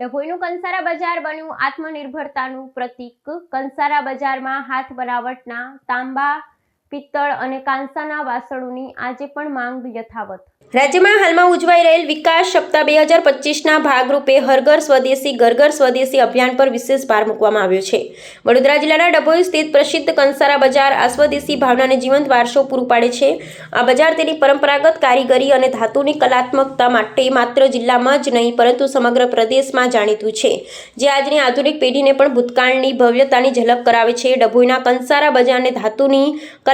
ડભોઈનું કંસારા બજાર બન્યું આત્મનિર્ભરતાનું પ્રતીક. કંસારા બજારમાં હાથ બનાવટના તાંબા પિત્તળ અને કાંસાના વાસણોની આજે પણ માંગ યથાવત. રાજ્યમાં હાલમાં ઉજવાઈ રહેલ વિકાસ સપ્તાહ બે હજાર પચીસના ભાગરૂપે હરઘર સ્વદેશી, ઘરઘર સ્વદેશી અભિયાન પર વિશેષ ભાર મૂકવામાં આવ્યો છે. વડોદરા જિલ્લાના ડભોઈ સ્થિત પ્રસિદ્ધ કંસારા બજાર આ સ્વદેશી ભાવનાને જીવંત વારસો પૂરું પાડે છે. આ બજાર તેની પરંપરાગત કારીગરી અને ધાતુની કલાત્મકતા માટે માત્ર જિલ્લામાં જ નહીં, પરંતુ સમગ્ર પ્રદેશમાં જાણીતું છે. જે આજની આધુનિક પેઢીને પણ ભૂતકાળની ભવ્યતાની ઝલક કરાવે છે. ડભોઈના કંસારા બજારને ધાતુની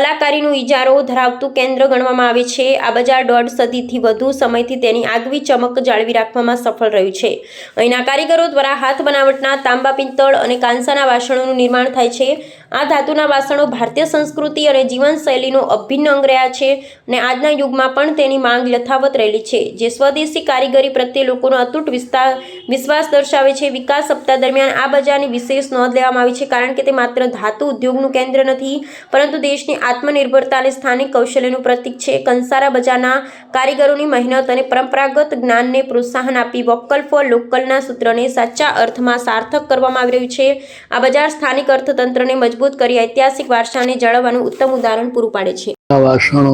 કલાકારીનું ઇજારો ધરાવતું કેન્દ્ર ગણવામાં આવે છે. આ બજાર દોઢ સદીથી વધુ સમયથી તેની આગવી ચમક જાળવી રાખવામાં સફળ રહ્યું છે. અહીંના કારીગરો દ્વારા હાથ બનાવટના તાંબા, પિત્તળ અને કાંસાના વાસણોનું નિર્માણ થાય છે. આ ધાતુના વાસણો ભારતીય સંસ્કૃતિ અને જીવનશૈલીનો અભિન્ન અંગ રહ્યા છે અને આજના યુગમાં પણ તેની માંગ યથાવત રહેલી છે. જે સ્વદેશી કારીગરી પ્રત્યે લોકોનો અતૂટ વિસ્તાર વિશ્વાસ દર્શાવે છે. વિકાસ સપ્તાહ દરમિયાન આ બજારની વિશેષ નોંધ લેવામાં આવી છે કારણ કે તે માત્ર ધાતુ ઉદ્યોગનું કેન્દ્ર નથી, પરંતુ દેશની આત્મનિર્ભરતા અને સ્થાનિક કૌશલ્યનું પ્રતીક છે. કંસારા બજારના કારીગરોની મહેનત અને પરંપરાગત જ્ઞાનને પ્રોત્સાહન આપી વોકલ ફોર લોકલના સૂત્રને સાચા અર્થમાં સાર્થક કરવામાં આવી રહ્યું છે. આ બજાર સ્થાનિક અર્થતંત્રને મજબૂત કરી ઐતિહાસિક વારસાને જાળવવાનું ઉત્તમ ઉદાહરણ પૂરું પાડે છે. વાસણો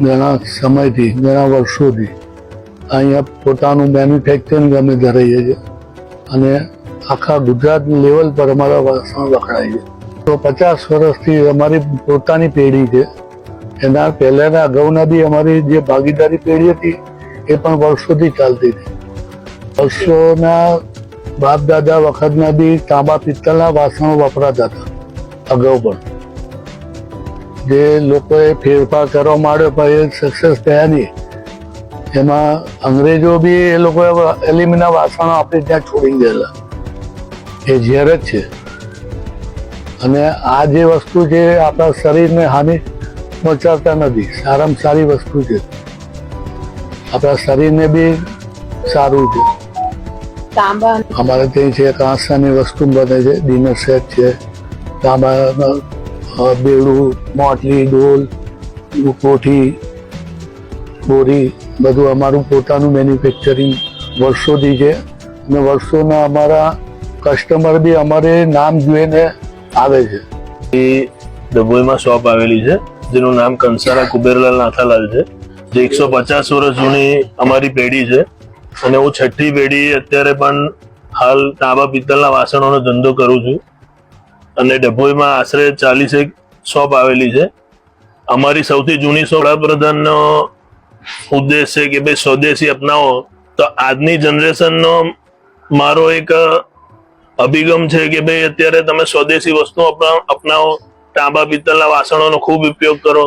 ઘણા સમયથી, ઘણા વર્ષોથી અહીંયા પોતાનું મેન્યુફેક્ચરિંગ અમે ધરાઈએ છીએ અને આખા ગુજરાત લેવલ પર અમારા વાસણ વખણાય છે. તો પચાસ વર્ષથી અમારી પોતાની પેઢી છે. એના પહેલાના અગાઉના બી અમારી જે ભાગીદારી પેઢી હતી, એ પણ વર્ષોથી ચાલતી હતી. વર્ષોના બાપ દાદા વખતના બી તાંબા પિત્તળના વાસણો વપરાતા હતા. અગાઉ પણ. જે લોકોએ ફેરફાર કરવા માંડ્યો પણ એ સક્સેસ થયા નહીં. એમાં અંગ્રેજો બી એ લોકોએ એલ્યુમિના વાસણો આપણે ત્યાં છોડી ગયેલા એ ઝેર જ છે. અને આ જે વસ્તુ છે આપણા શરીરને હાનિ પહોંચાડતા નથી. સારામાં સારી વસ્તુ છે. આપણા શરીરને બી સારું છે. અમારે ત્યાં છે કાંસાની વસ્તુ બને છે. ડિનર સેટ છે. તાંબાના બેડું, મોટલી, ડોલ કોઠી બોરી, બધું અમારું પોતાનું મેન્યુફેક્ચરિંગ વર્ષોથી છે. અને વર્ષોના અમારા કસ્ટમર બી અમારે નામ જોઈને આવે છે. એ ડભોઈમાં શોપ આવેલી છે, જેનું નામ કંસારા કુબેરલાલ નાથાલાલ છે. જે એકસો પચાસ વર્ષ જૂની અમારી પેઢી છે. અને હું છઠ્ઠી પેઢી અત્યારે પણ હાલ તાંબા પિત્તળના વાસણોનો ધંધો કરું છું. અને ડભોઈમાં આશરે ચાલીસેક શોપ આવેલી છે. અમારી સૌથી જૂની શોપ વડાપ્રધાનનો ઉદ્દેશ છે કે ભાઈ સ્વદેશી અપનાવો. તો આજની જનરેશનનો મારો એક અભિગમ છે કે ભાઈ અત્યારે તમે સ્વદેશી વસ્તુ અપનાવો તાંબા પિત્તળના વાસણોનો ખૂબ ઉપયોગ કરો.